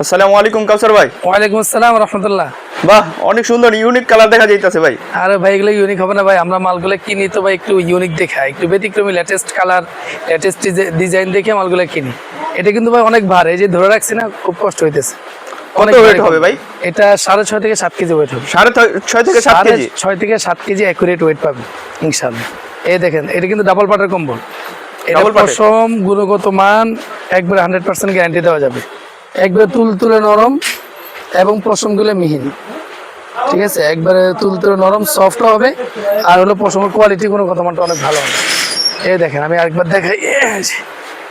আসসালামু আলাইকুম কাউসার ভাই। ওয়ালাইকুম আসসালাম রহমতুল্লাহ। বাহ অনেক সুন্দর ইউনিক কালার দেখা যাইতেছে ভাই। আরে ভাই এগুলো ইউনিক হবে না ভাই আমরা মালগুলো কিনি তো ভাই একটু ইউনিক দেখা একটু ব্যতিক্রমী লেটেস্ট কালার লেটেস্ট ডিজাইন দেখে মালগুলো কিনি। এটা কিন্তু ভাই অনেক ভার এই যে ধরে রাখছি না খুব কষ্ট হইতেছে। কত ভারী হবে ভাই? এটা সাড়ে ছয় থেকে সাত কেজি ওয়েট হবে। সাড়ে ছয়- থেকে সাত কেজি? ছয় থেকে সাত কেজি অ্যাকুরেট ওয়েট পাবে ইনশাল্লাহ এই দেখেন এটা কিন্তু ডাবল পাটের কম্বল এটা পশম গুণগত মান একবারে হান্ড্রেড পার্সেন্ট গ্যারান্টি দেওয়া যাবে। একবারে তুল তুলে নরম এবং পশমগুলো মিহিন ঠিক আছে? একবারে তুল তুলে নরম সফট হবে। আর হলো পশমের কোয়ালিটি কোনো কথা মানটা অনেক ভালো হবে। এই দেখেন, আমি আরেকবার দেখাই।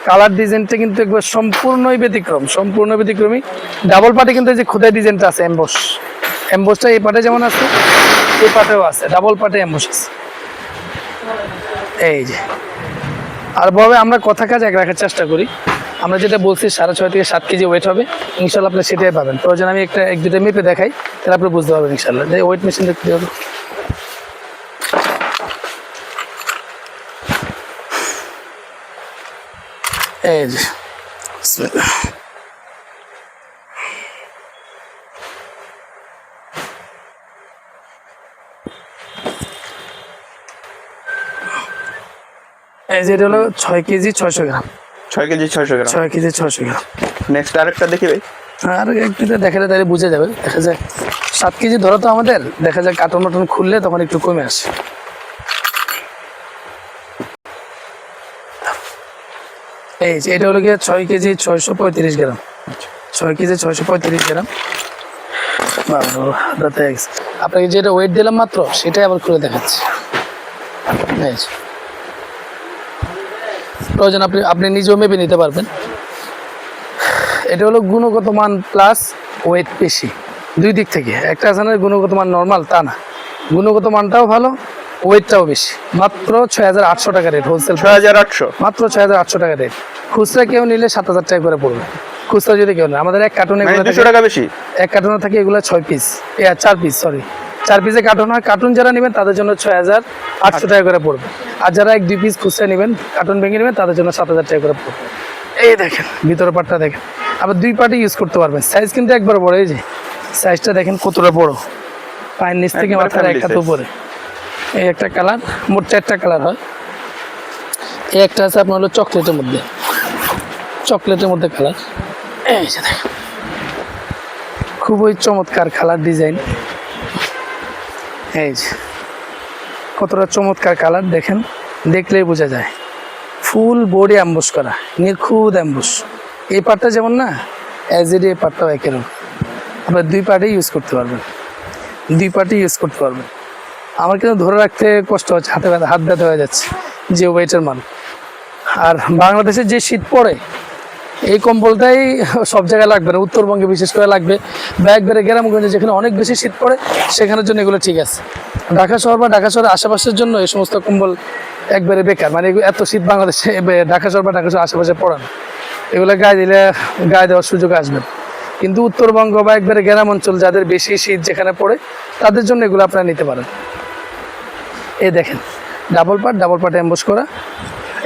কালার ডিজাইনটা কিন্তু একবার সম্পূর্ণই ব্যতিক্রম, সম্পূর্ণ ব্যতিক্রমী। ডাবল পাটে কিন্তু এই যে খোদাই ডিজাইনটা আছে এম্বস এম্বসটা এই পাটে যেমন আছে, এই পাটেও আছে। ডাবল পাটে এম্বস আছে। এই যে। আর ভাবে আমরা কথা কাজ এক রাখার চেষ্টা করি। আমরা যেটা বলছি, সাড়ে ছয় থেকে সাত কেজি ওয়েট হবে। ইনশাল্লাহ আপনি সেটাই পাবেন। প্রয়োজন আমি একটা, এক দুটো মেপে দেখাই, তাহলে আপনি বুঝতে পারবেন ইনশাল্লাহ। ওয়েট মেশিন দেখতে হবে। এই যে এই যে এটা হলো ছয় কেজি, ছয়শো গ্রাম। ছয় কেজি ছয়শো গ্রাম। ছয় কেজি ছয়শো গ্রাম। নেক্সট আরেকটা দেখি ভাই। আর একটু দেখালে তাহলে বুঝে যাবে। দেখা যায় সাত কেজি ধরো তো আমাদের। দেখা যায় কার্টন মাটন খুললে তখন একটু কমে আসে। এই যে এটা হলো গিয়ে ছয় কেজি ছয়শো পঁয়ত্রিশ গ্রাম। ছয় কেজি ছয়শো পঁয়ত্রিশ গ্রাম। আপনাকে যেটা ওয়েট দিলাম মাত্র সেটাই আবার খুলে দেখাচ্ছি। প্রয়োজন আপনি আপনি নিজেও মেপে নিতে পারবেন। এটা হলো গুণগত মান প্লাস ওয়েট বেশি দুই দিক থেকে। একটা আছে না গুণগত মান নর্মাল তা না। গুণগত মানটাও ভালো ওয়েটটাও বেশি। মাত্র ছয় হাজার আটশো টাকা রেট হোলসেল ছয় হাজার আটশো। মাত্র ছয় হাজার আটশো টাকা রেট খুচরা কেউ নিলে সাত হাজার টাকা করে পড়বে। খুচরা যদি কেউ নেয় আমাদের এক কার্টুনে টাকা বেশি? এক কার্টুনে থাকে এগুলো ছয় পিস চার পিস সরি চার পিসে কার্টুন হয়। কার্টুন যারা নেবেন তাদের জন্য ছয় হাজার আটশো টাকা করে পড়বে। আর যারা এক দুই পিস খুচরা নেবেন কার্টুন ভেঙে নেবেন তাদের জন্য সাত হাজার টাকা করে পড়বে। এই দেখেন ভিতরের পাটটা দেখেন। আবার দুই পার্টি ইউজ করতে পারবেন। সাইজ কিন্তু একবার বড় এই যে। সাইজটা দেখেন কতটা বড়। পায়ের নিচ থেকে মাথার এক হাত উপরে। এই একটা কালার মোট চারটা কালার হয়। এই একটা আছে আপনার হলো চকলেটের মধ্যে। চকলেটের মধ্যে কালার এই যে দেখেন। খুবই চমৎকার কালার ডিজাইন এই যে, কতটা চমৎকার কালার দেখেন, দেখলেই বোঝা যায়। ফুল বডি অ্যাম্বুস করা, নিখুঁত অ্যাম্বুস এই পার্টটা যেমন না অ্যাজ ইট এই পার্টটাও একেরকম আপনার দুই পার্টে ইউজ করতে পারবেন। দুই পার্টে ইউজ করতে পারবেন। আমার কিন্তু ধরে রাখতে কষ্ট হচ্ছে, হাতে হাত ব্যথা হয়ে যাচ্ছে, যে ওয়েটের মান। আর বাংলাদেশে যে শীত পড়ে এই কম্বলটাই সব জায়গায় লাগবে না, উত্তরবঙ্গে বিশেষ করে লাগবে। বা একবারে গ্রামগঞ্জে যেখানে অনেক বেশি শীত পড়ে, সেখানের জন্য এগুলো ঠিক আছে। ঢাকা শহর বা ঢাকা শহরের আশেপাশের জন্য এই সমস্ত কম্বল একবারে বেকার মানে এত শীত বাংলাদেশে ঢাকা শহর বা ঢাকা শহর আশেপাশে পড়ে না। এগুলো গায়ে দিলে, গায়ে দেওয়ার সুযোগ আসবে কিন্তু উত্তরবঙ্গ বা একবারে গ্রাম অঞ্চল যাদের বেশি শীত যেখানে পড়ে, তাদের জন্য এগুলো আপনারা নিতে পারেন। এই দেখেন double part double part emboss করা।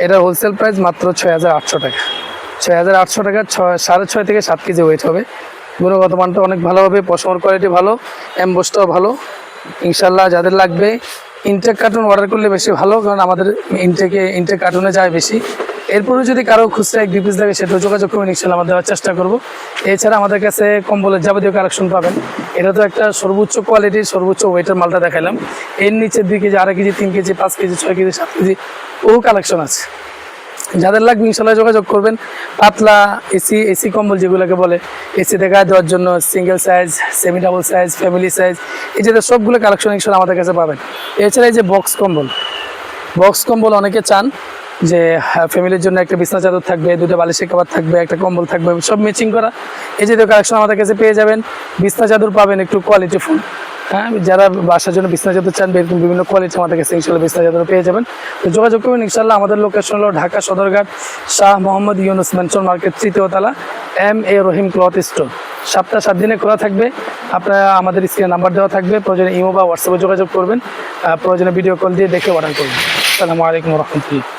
এটা হোলসেল প্রাইস মাত্র ছয় হাজার আটশো টাকা। ছয় হাজার আটশো টাকা, ছয়, সাড়ে ছয় থেকে সাত কেজি ওয়েট হবে। গুণগত মানটা অনেক ভালো হবে, পশমের কোয়ালিটি ভালো এম্বসটাও ভালো। ইনশাল্লাহ যাদের লাগবে ইনটেক কার্টুন অর্ডার করলে বেশি ভালো, কারণ আমাদের ইনটেকে ইনটেক কার্টুনে যায় বেশি। এরপরে যদি কারও খুচরা এক পিস লাগে, সেটাও যোগাযোগ করবেন ইনশাল্লাহ আমরা দেওয়ার চেষ্টা করব। এছাড়া আমাদের কাছে কম্বলের যাবতীয় কালেকশন পাবেন। এটা তো একটা সর্বোচ্চ কোয়ালিটির সর্বোচ্চ ওয়েটের মালটা দেখালাম এর নিচের দিকে কেজি আড়াই কেজি, তিন কেজি, পাঁচ কেজি, ছয় কেজি, সাত কেজি, ও কালেকশন আছে। যাদের লাগবে ইনশাল্লাহ যোগাযোগ করবেন। পাতলা এসি এসি কম্বল যেগুলোকে বলে, এসি দেখা দেওয়ার জন্য single size semi double size family size এই যে সবগুলো কালেকশন ইনশাল্লাহ আমাদের কাছে পাবেন। এছাড়া এই যে বক্স কম্বল বক্স কম্বল অনেকে চান যে ফ্যামিলির জন্য একটা বিছনা চাদর থাকবে, দুটো বালিশের কাবার থাকবে, একটা কম্বল থাকবে, সব ম্যাচিং করা। এই যে কালেকশন আমাদের কাছে পেয়ে যাবেন। বিছনা চাদর পাবেন একটু কোয়ালিটি ফুল হ্যাঁ যারা বাসার জন্য বিছনা চাদর চান এরকম বিভিন্ন কোয়ালিটি আমাদের কাছে ইনশাল্লাহ বিছনা চাদর পেয়ে যাবেন। তো যোগাযোগ করবেন ইনশাল্লাহ আমাদের লোকেশন হলো ঢাকা সদরঘাট, শাহ মোহাম্মদ ইউনুস ম্যানশন মার্কেট তৃতীয় তলা M A Rahim cloth store সপ্তাহ সাত দিনে খোলা থাকবে। আপনারা আমাদের স্ক্রিনে নাম্বার দেওয়া থাকবে। প্রয়োজনে ইমো বা হোয়াটসঅ্যাপে যোগাযোগ করবেন। প্রয়োজনে ভিডিও কল দিয়ে দেখে অর্ডার করবেন। আসসালামু আলাইকুম রহমতুল্লাহ।